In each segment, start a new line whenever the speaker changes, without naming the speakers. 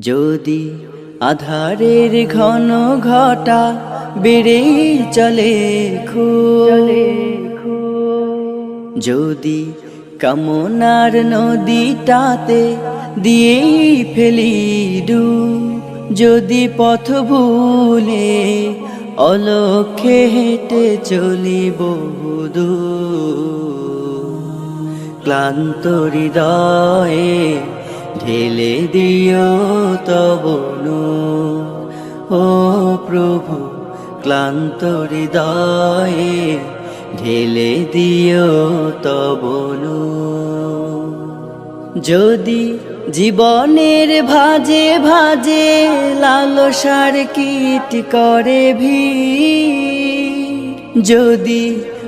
যদি আধারের ঘন ঘটা বেড়ে চলে খুলে যদি কামনার নদীটাতে দিয়ে ফেলি ডুব। যদি পথ ভুলে অলক্ষে হেঁটে চলি বহুদূর ক্লান্ত হৃদয়ে ঢেলে দিও তবনু ও প্রভু, ক্লান্ত হৃদয়ে ঢেলে দিও তবনু যদি জীবনের ভাজে ভাজে লালসার কীট করে ভি যদি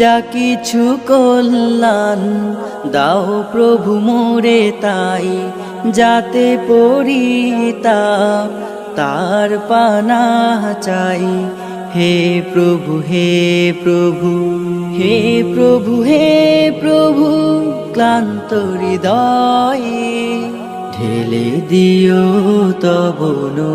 যা কিছু কল্যাণ দাও প্রভু মোরে তাই, যাতে পরিতা তার পানা চাই। হে প্রভু হে প্রভু হে প্রভু হে প্রভু, ক্লান্ত হৃদয়ে ঢেলে দিও তবনু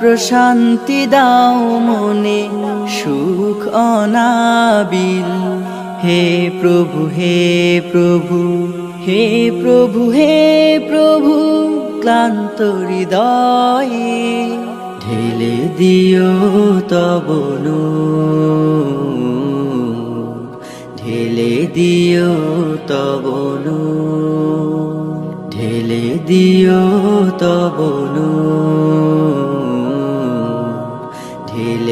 প্রশান্তি দাও মনে, সুখ অনাবিল। হে প্রভু হে প্রভু হে প্রভু হে প্রভু, ক্লান্ত হৃদয়ে ঢেলে দিও তবনু ঢেলে দিও তবনু ঢেলে দিও তবনু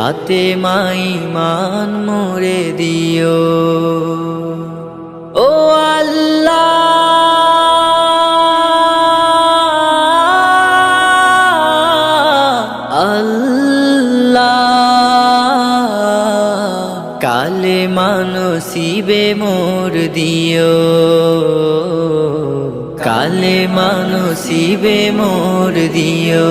খাতে মাই মান মোরে দিও। ও আল্লাহ আল্লাহ, কালে মানসিবে মোর দিও। কালে মানসিবে মোর দিও।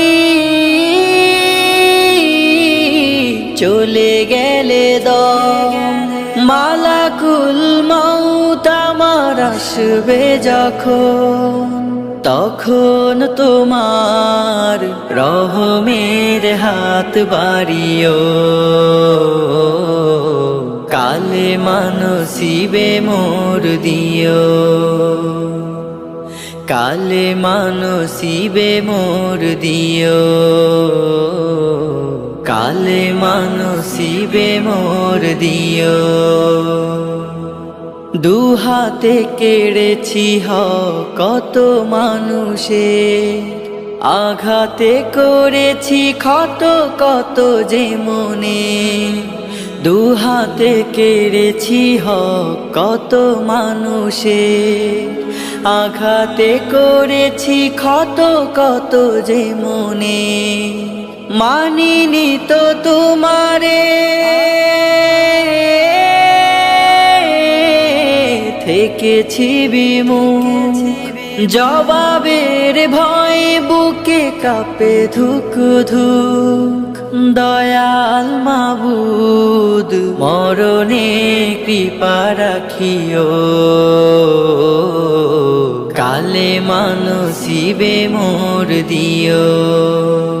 চলে গেলে মালাকুল মৌত আমার আসবে যখন। তখন তোমার রহমের হাত বাড়িও। কালে মানসিবে মোর দিও। কালে মানসিবে মোর দিও। কালে মানসিবে মোর দিও। দু হাতে কেড়েছি হ কত মানুষে আঘাতে করেছি ক্ষত কত যে মনে। দু হাতে কেড়েছি হ কত মানুষে আঘাতে করেছি ক্ষত কত যে মনে। মানিনি তো তোমারে। থেকেছি বিমুখ। জবাবের ভয় বুকে কাপে ধুক ধুক। দয়াল মাবুদ, মরণে কৃপা রাখিও। কালে মানসিবে মোর দিও।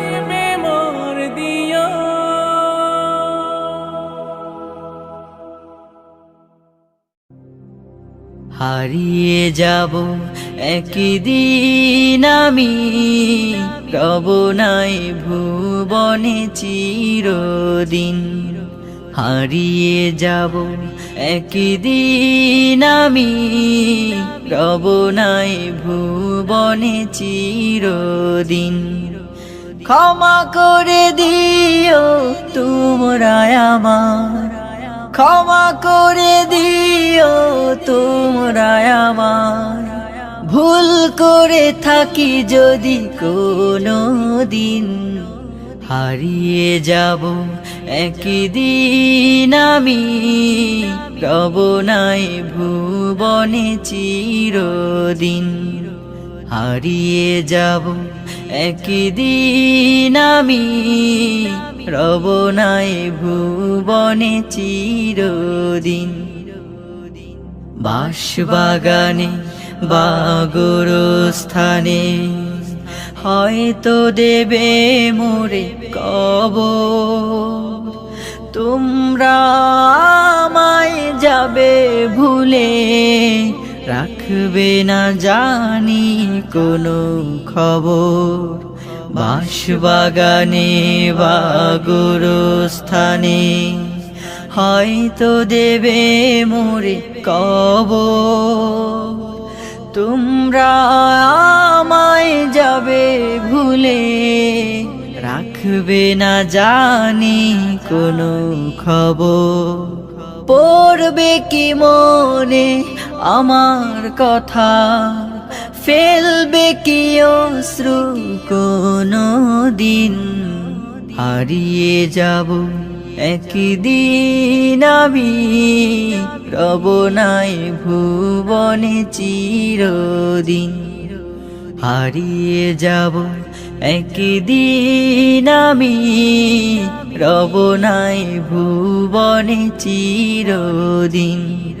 হারিয়ে যাব একদিন আমি। রব নাই ভুবনে চিরদিন। হারিয়ে যাব একদিন আমি। রব নাই ভুবনে চিরদিন। ক্ষমা করে দিও তোমরা আমার। ক্ষমা করে দিও তোমরা আমার ভুল করে থাকি যদি কোনো দিন। হারিয়ে যাব একদিন আমি, রব নাই ভুবনে চিরদিন। হারিয়ে যাব একদিন আমি রব নাই ভুবনে চিরদিন। বাঁশবাগানে বাগর স্থানে হয়তো দেবে মোরে কব তোমরা যাবে ভুলে, রাখবে না জানি কোনো খবর। বাঁশবাগানে বাগর স্থানে হয়তো দেবে মোরে কব তোমরা আমায় যাবে ভুলে, রাখবে না জানি কোনো খবর। পড়বে কি মনে আমার কথা? ফেলবে কি অশ্রু কোনো দিন? হারিয়ে যাব একদিন আমি, রব নাই ভুবনে চিরদিন। হারিয়ে যাব একদিন আমি, রব নাই ভুবনে চিরদিন।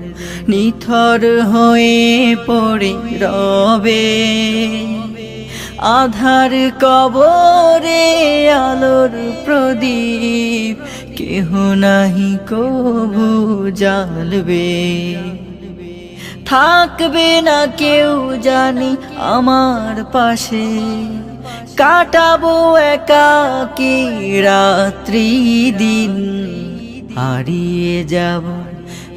নিথর হয়ে পড়ে রবে। আধার কবরে আলোর প্রদীপ, কেহ নাহি কভু জ্বালবে। থাকবে না কেউ জানি আমার পাশে। কাটাবো একাকি রাত্রি দিন, হারিয়ে যাব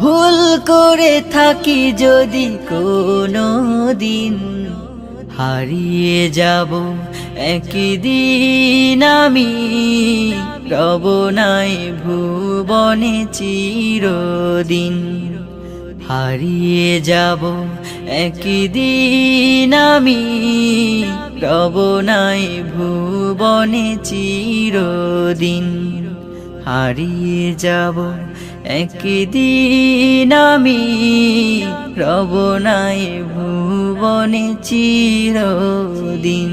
ভুল করে থাকি যদি কোনো দিন। হারিয়ে যাব একদিন আমি, রব নাই ভুবনে চিরদিন। হারিয়ে যাব একদিন আমি, রব নাই ভুবনে চিরদিন। হারিয়ে যাব একদিন আমি রব নাই ভুবনে চিরদিন।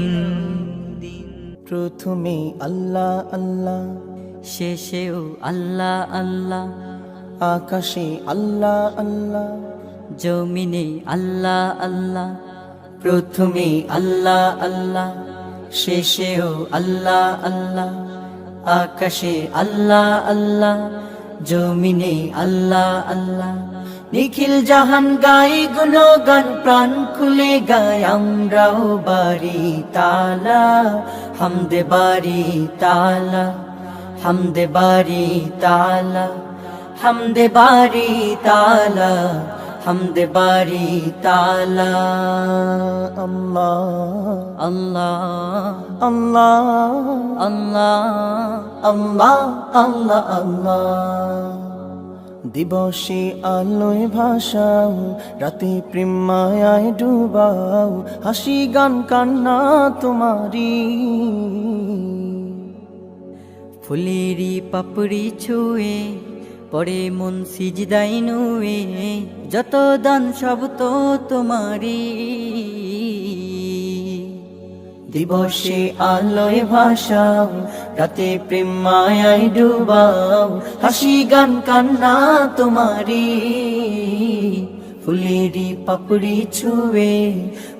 প্রথমে আল্লাহ আল্লাহ।
শেষেও আল্লাহ আল্লাহ।
আকাশে আল্লাহ আল্লাহ।
জমিনে আল্লাহ আল্লাহ। প্রথমে আল্লাহ আল্লাহ। শেষেও আল্লাহ আল্লাহ। আকাশে আল্লাহ আল্লাহ। জমিনে আল্লাহ আল্লাহ। নিখিল জাহান গাই গুণগান, প্রাণ খুলে গায় আমরাও বাড়ি তালা, হামদে বাড়ি তালা, হামদে বাড়ি তালা, হামদে বাড়ি তালা। হামদে বাড়ি তালা
আল্লাহ
আল্লাহ
আল্লাহ
আল্লাহ
আল্লাহ আল্লাহ আল্লাহ দিবসে আলোয় ভাসাও রাতে প্রেমায় ডুবাও হাসি গান কান্না তোমারি
ফুলেরি পাপড়ি ছুঁয়ে পরে মন সিজদাই নুয়ে, যত দান সব তো তোমারি
দিবসে আলোয় ভাসাও, রাতে প্রেমায় ডুবাও, হাসি গান কান্না তোমারি ফুলেরি পাপড়ি ছুঁয়ে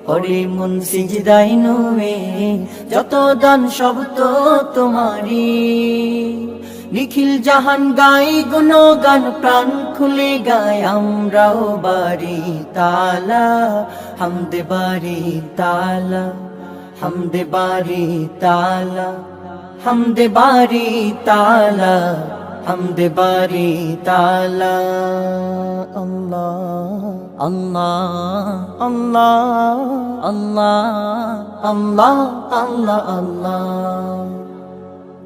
পরে মন সিজদাই নুয়ে, যত দান সব তো তোমারি নিখিল জাহান গাই গুণ গান প্রাণ খুলে গায় আমরাও বাড়ি তালা, হামদে বাড়ি তালা, হামদে বাড়ি তালা, হামদে বাড়ি তালা, হামদে বাড়ি তালা। আল্লাহ
আল্লাহ
আল্লাহ
আল্লাহ
আল্লাহ আল্লাহ আল্লাহ।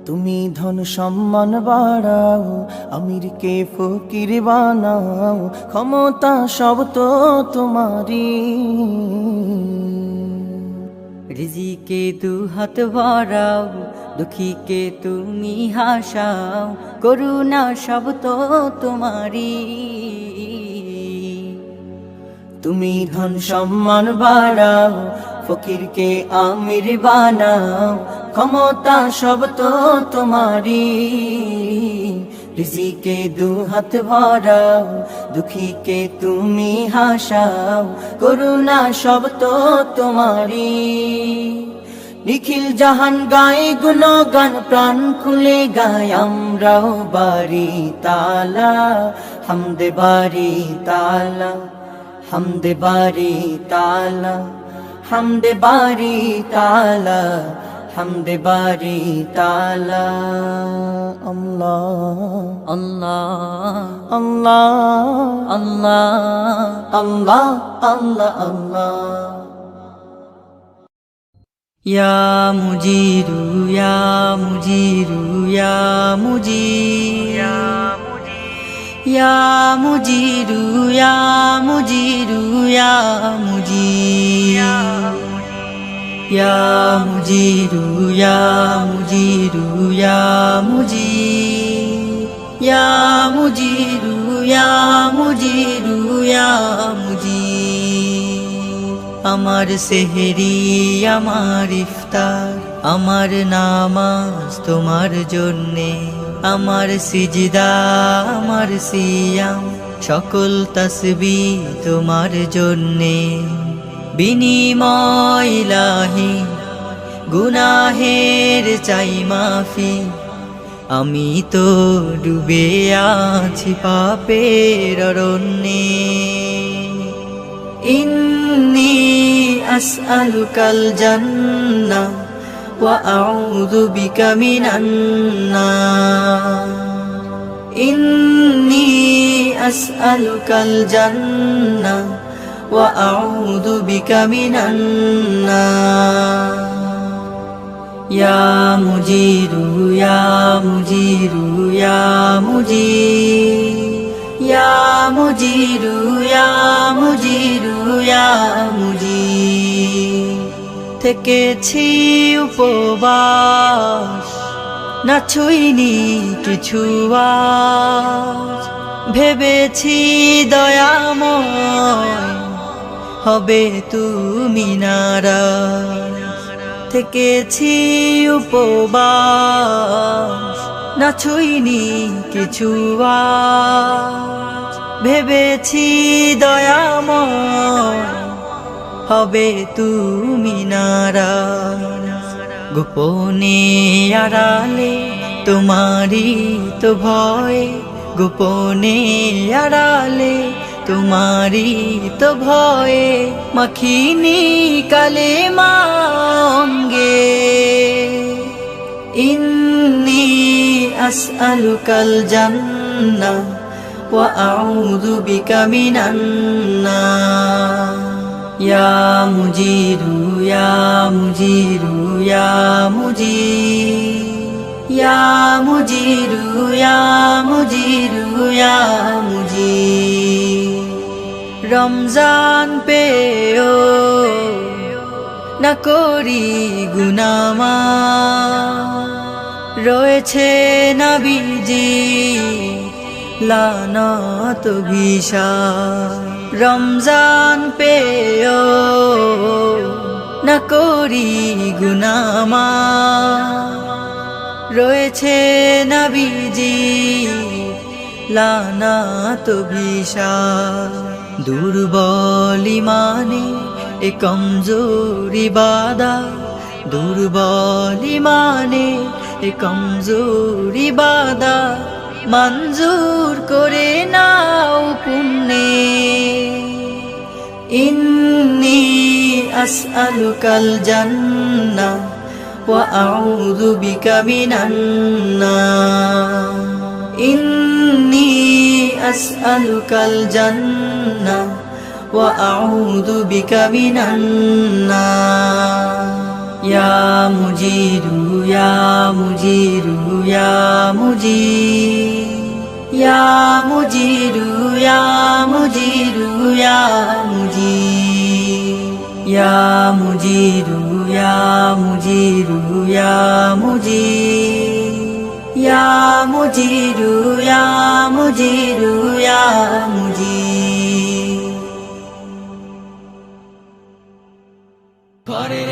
তুমি ধন সম্মান বাড়াও আমিরকে ফকির বানাও, ক্ষমতা সব তো তোমারি
রিজিকে দু হাত ভরাও দুঃখীকে তুমি হাসাও, করুণা সব তো তোমারি
তুমি ধন সম্মান বাড়াও ফকিরকে আমির বানাও, ক্ষমতা সব তো তোমারি রিজিকে দু হাত ভরাও, দুঃখীকে তুমি হাসাও, করুণা সব তো তোমারি নিখিল জাহান গায়ে গুণগান, প্রাণ খুলে গায় আমরাও বাড়ি তালা, হামদে বাড়ি তালা, হামদে বাড়ি তালা। হামদে বাড়ি তালা, হামদে বাড়ি তালা। আল্লাহ
আল্লাহ
আল্লাহ
আল্লাহ
আল্লাহ আল্লাহ আল্লাহ।
ইয়া মুজিরু ইয়া মুজিরু, ইয়া মুজির। মুজিরু মুজিরু ইয়া মুজির মুজিরু ইয়া মুজিরু মুজির মুজির আমার সেহেরি আমার ইফতার আমার নামাজ তোমার জন্যে আমার সিজদা, আমার সিয়াম। সকল তসবি তোমার জন্যে। বিনিময় লাহি গুনাহের চাই মাফি। আমি তো ডুবে আছি পাপের অরণ্যে। ইন্নি আসআলুকাল জান্নাহ। বিকা মিনান নার ইন্নি আসআলুকাল জান্নাহ ওয়া আউযু বিকা মিনান নার ইয়া মুজিরু ইয়া মুজিরু ইয়া মুজির ইয়া মুজিরু ইয়া মুজিরু ইয়া মুজির থেকেছি উপবাস, না ছুইনি কিছু ভেবেছি দয়াময় হবে তুমি নারাজ। থেকেছি উপবাস, না ছুইনি কিছু ভেবেছি দয়াময় হবে তুমি নারাজ গোপনে আড়ালে তোমারই তো ভয়। গোপনে আড়ালে তোমারই তো ভয়ে। মাখিনি কালে মাঙ্গে। ইন্নি আসআলুকাল জান্নাহ ওয়া আউযু বিকা মিনান নার। ইয়া মুজির ইয়া মুজিরু ইয়া মুজিরু ইয়া মুজির রমজান পেও না করি গুনামা রয়েছে নাবিজি লানত ভিসা রমজান পেও না করি গুনামা। রয়েছে নাবিজি লানাত ভিসা দুর্বলি মানে এ কমজোরি বাদা দুর্বলি মানে এ কমজোরি বাদা মঞ্জুর করে নাও পুণ্যে। ইন্নি আসআলুকাল জান্নাহ ওয়া আউযু বিকা মিনান নার। ইন্নি আসআলুকাল জান্নাহ ওয়া আউযু বিকা মিনান নার। মুজিরু মুজিরু মুজির মুজিরু ইয়া মুজিরু মুজির ইয়া মুজিরু মুজিরু মুজির ঘরের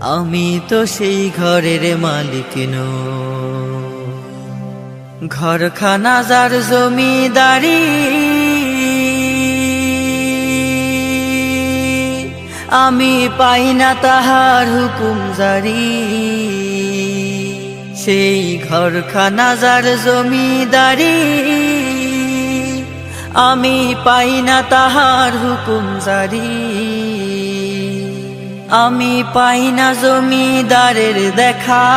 আমি তো সেই ঘরের মালিক ঘরখানা যার জমিদারি, আমি পাই না তাহার হুকুম জারি। সেই ঘরখানা যার জমিদারি, আমি পাই না তাহার হুকুম জারি। আমি পাই না জমিদারের দেখা।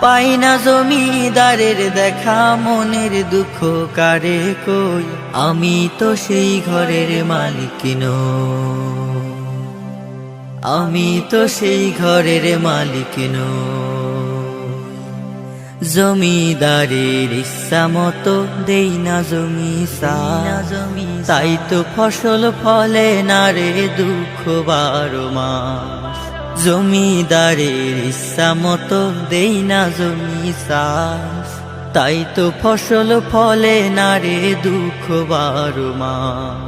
পাই না জমিদারের দেখা, মনের দুঃখ কারে কই? আমি তো সেই ঘরের মালিক আমি তো সেই ঘরের মালিক নই। জমিদারের ইচ্ছা মতো দেই না জমি জমি তাই তো ফসল ফলে না রে দুঃখ বারো মাস। জমিদারের ইচ্ছা মতো দেই না জমি চাষ তাই তো ফসল ফলে না রে দুঃখ বারো মাস।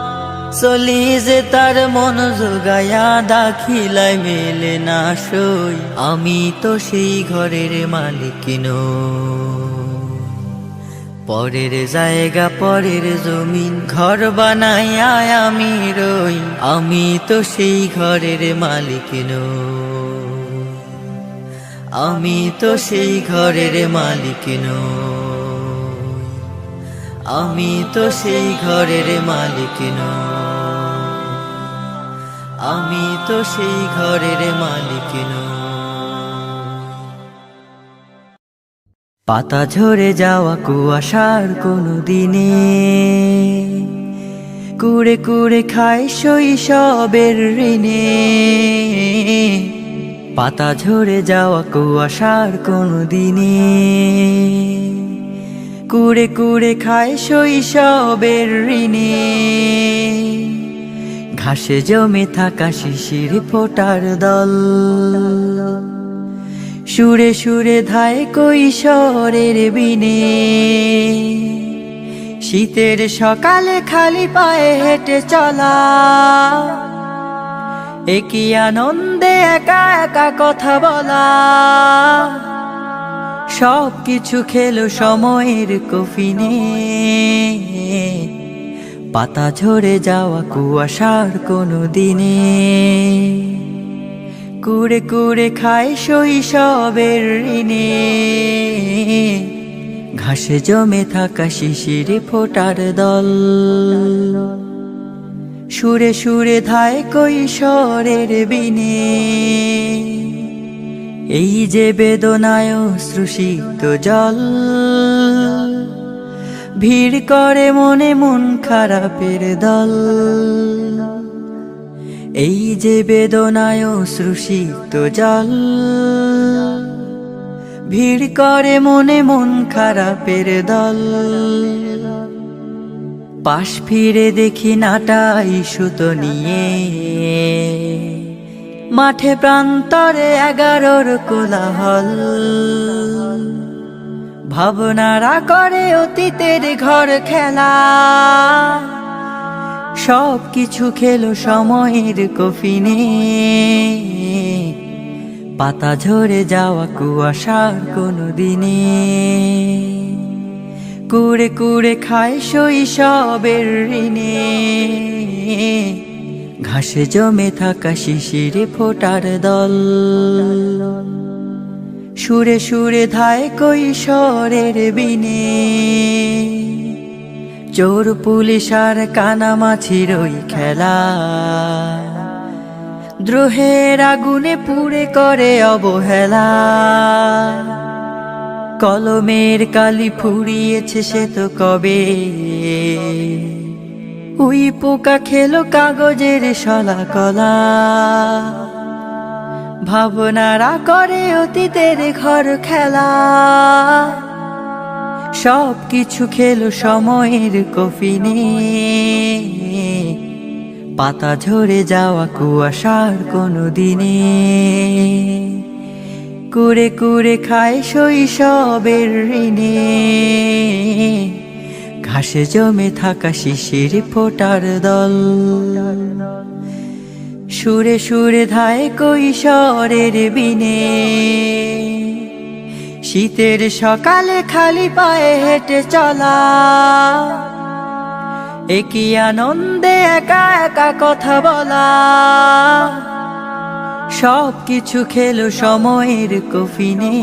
চলি যে তার মন যোগায়া দাখিলায় মেলে না সই আমি তো সেই ঘরের মালিক। পরের জায়গা, পরের জমিন, ঘর বানাইয়া আমি রই আমি তো সেই ঘরের মালিক। আমি তো সেই ঘরের মালিক নই। আমি তো সেই ঘরের মালিক নই। আমি তো সেই ঘরের মালিক। পাতা ঝরে যাওয়া কুয়াশার কোনো দিনে কুড়ে কুড়ে খায় শৈশবের ঋণে পাতা ঝরে যাওয়া কুয়াশার কোনো দিনে কুড়ে কুড়ে খায় শৈশবের ঋণে ঘাসে জমে থাকা শিশির ফোটার দল। সুরে সুরে ধায় কৈশোরের বিনে। শীতের সকালে খালি পায়ে হেঁটে চলা। একই আনন্দে একা একা কথা বলা। সব কিছু খেলো সময়ের কফিনে। পাতা ঝরে যাওয়া কুয়াশার কোনো দিনে। কুড়ে কুড়ে খায় শৈশবের ঋণে। ঘাসে জমে থাকা শিশির ফোটার দল। সুরে সুরে ধায় কৈশোরের বিনে। এই যে বেদনায় শ্রুষিত জল। ভিড় করে মনে মন খারাপের দল। এই যে বেদনায় শ্রুষিত জল। ভিড় করে মনে মন খারাপের দল। পাশ ফিরে দেখি নাটাই সুতো নিয়ে। মাঠে প্রান্তরে এগারোর কোলাহল। ভাবনারা করে অতীতের ঘর খেলা। সব কিছু খেলো সময়ের কফিনে। পাতা ঝরে যাওয়া কুয়াশার কোনো দিনে। কুড়ে কুড়ে খায় শৈশবের ঋণে। ঘাসে জমে থাকা শিশির ফোটার দল। সুরে সুরে ধায় কৈশোরের বিনে। চোর পুলিশ আর কানামাছির ওই খেলা। দ্রোহের আগুনে পুড়ে করে অবহেলা। কলমের কালি ফুরিয়েছে সে তো কবে? উই পোকা খেলো কাগজের শলা কলা। ভাবনারা করে অতীতের ঘর খেলা। সব কিছু খেলো সময়ের কফিনে। পাতা ঝরে যাওয়া কুয়াশার কোনো দিনে। কুড়ে কুড়ে খায় শৈশবের ঋণে। ঘাসে জমে থাকা শিশির ফোটার দল। সুরে সুরে ধায় কৈশোরের বিনে। শীতের সকালে খালি পায়ে হেঁটে চলা। একই আনন্দে একা একা কথা বলা। সব কিছু খেলো সময়ের কফিনে।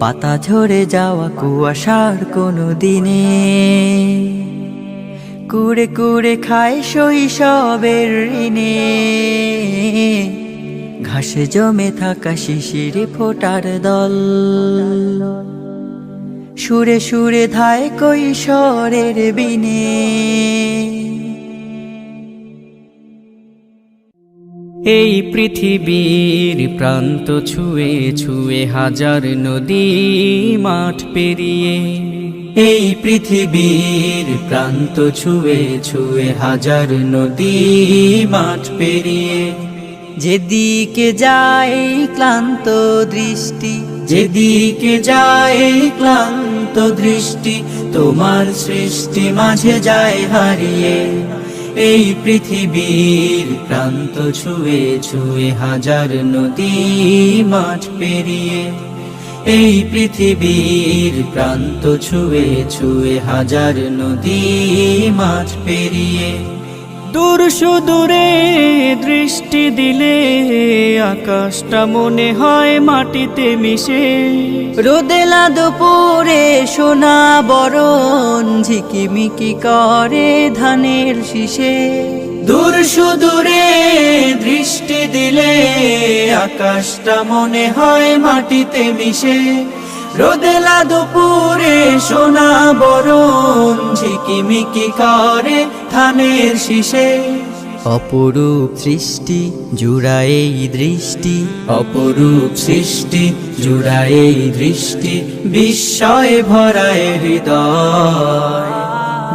পাতা ঝরে যাওয়া কুয়াশার কোনো দিনে। কুড়ে কুড়ে খায় শৈশবের ঋণে। ঘাসে জমে থাকা শিশির ফোটার দল। সুরে সুরে ধায় কৈশোরের বিনে।
এই পৃথিবীর প্রান্ত ছুঁয়ে ছুঁয়ে হাজার নদী মাঠ পেরিয়ে
এই পৃথিবীর প্রান্ত ছুঁয়ে ছুঁয়ে হাজার নদী মাঠ পেরিয়ে যেদিকে যায় ক্লান্ত দৃষ্টি যেদিকে যায় ক্লান্ত দৃষ্টি তোমার সৃষ্টি মাঝে যায় হারিয়ে। এই পৃথিবীর প্রান্ত ছুঁয়ে ছুঁয়ে হাজার নদী মাঠ পেরিয়ে এই পৃথিবীর প্রান্ত ছুঁয়ে ছুঁয়ে হাজার নদী মাছ পেরিয়ে
দূর সুদূরে দৃষ্টি দিলে আকাশটা মনে হয় মাটিতে মিশে।
রোদেলা দুপুরে সোনা বরণ ঝিকিমিকি করে ধানের শীষে। দূর সুদূরে দৃষ্টি দিলে আকাশটা মনে হয় মাটিতে মিশে। রোদেলা দুপুরে সোনা বরণ ঝিকিমিকি করে ধানের শীষে। অপরূপ সৃষ্টি জুড়ায় এই দৃষ্টি। অপরূপ সৃষ্টি জুড়ায় এই দৃষ্টি বিস্ময়ে ভরায় হৃদয়।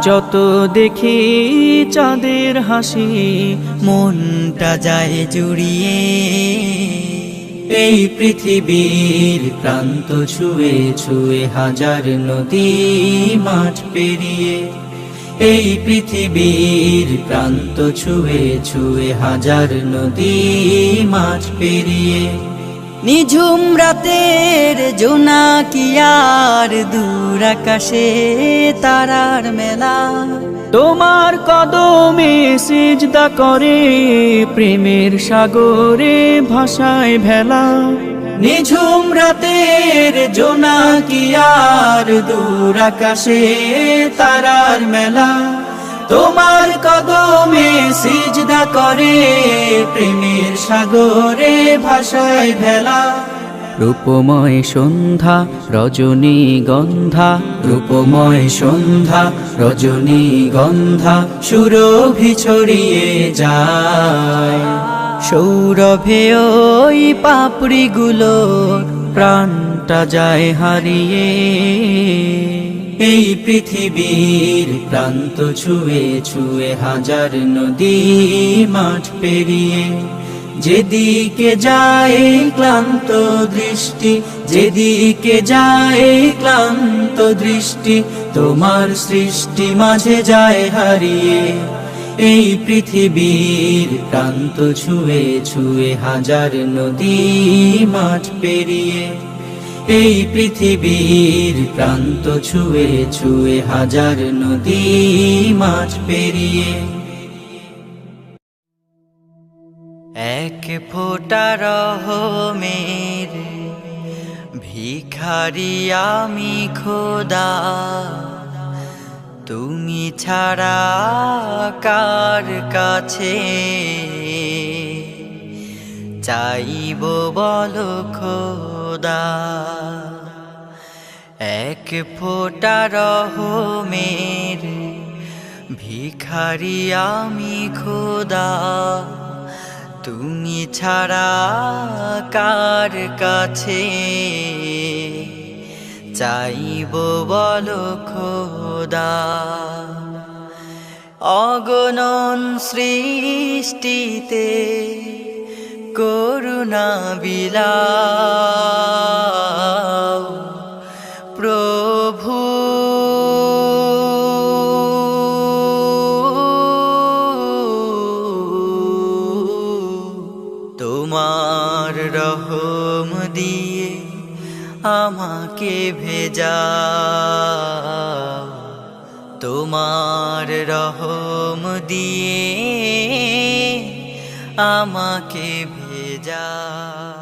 যত দেখি চাঁদের হাসি,
মনটা যায় জুড়িয়ে। এই পৃথিবীর প্রান্ত ছুঁয়ে ছুঁয়ে হাজার নদী মাঠ পেরিয়ে। এই পৃথিবীর প্রান্ত ছুঁয়ে ছুঁয়ে হাজার নদী মাঠ পেরিয়ে। নিঝুম রাতের জোনাকিয়ার দূর আকাশে তারার মেলা?
তোমার কদমে সিজদা করে প্রেমের সাগরে ভাষায় ভেলা।
নিঝুম রাতের জোনাকিয়ার দূর আকাশে তারার মেলা? তোমার কদমে সিজদা করে প্রেমের সাগরে ভাষায় ভেলা।
রূপময় সন্ধ্যা রজনী গন্ধা।
রূপময় সন্ধ্যা রজনী গন্ধা সুরভি ছড়িয়ে যায়। সৌরভে ওই পাপড়িগুলো প্রাণটা যায় হারিয়ে। এই পৃথিবীর প্রান্ত ছুঁয়ে ছুঁয়ে হাজার নদী মাঠ পেরিয়ে, যেদিকে যায় ক্লান্ত দৃষ্টি, যেদিকে যায় ক্লান্ত দৃষ্টি, তোমার সৃষ্টি মাঝে যায় হারিয়ে। এই পৃথিবীর প্রান্ত ছুঁয়ে ছুঁয়ে হাজার নদী মাঠ পেরিয়ে এই পৃথিবীর প্রান্ত ছুঁয়ে ছুঁয়ে হাজার নদী মাছ পেরিয়ে। এক ফোঁটা রহমের ভিখারি আমি খোদা। তুমি ছাড়া কার কাছে চাইব বল খোদা। এক ফোঁটা রহমের ভিখারি আমি খোদা। তুমি ছাড়া কার কাছে? চাইব বল খোদা। অগণন সৃষ্টিতে করুণা বিলা প্রভু। তোমার রহম দিয়ে আমাকে ভেজা। তোমার রহম দিয়ে আমাকে ভেজা